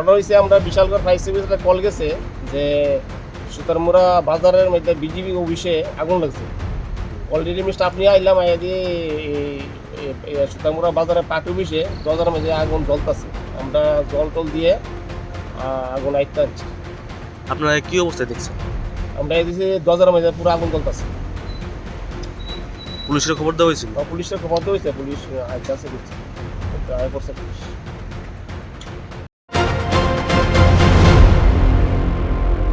ঘটনা হয়েছে আমরা বিশালগড় ফায়ার সার্ভিসে কল গেছে যে সুতারমুড়া বাজারের মধ্যে বিজিবি অফিসে আগুন লাগছে। অলরেডি আমি স্টাফ নিয়ে আইলাম আইয়া দিয়ে এই- সুতারমুড়া বাজারে পাট অফিসে দরজার মধ্যে আগুন জ্বলতেছে। আমরা জল টল দিয়ে আগুন আইতে আনছি। আপনারা কি অবস্থায় দেখছেন? আমরা এই দিকে দরজার মধ্যে পুরো আগুন জ্বলতেছে। পুলিশের খবর দেওয়া হয়েছিল? হ্যাঁ, পুলিশের খবর দেওয়া হয়েছে পুলিশ আইতে আছে দিচ্ছে আয় করছে পুলিশ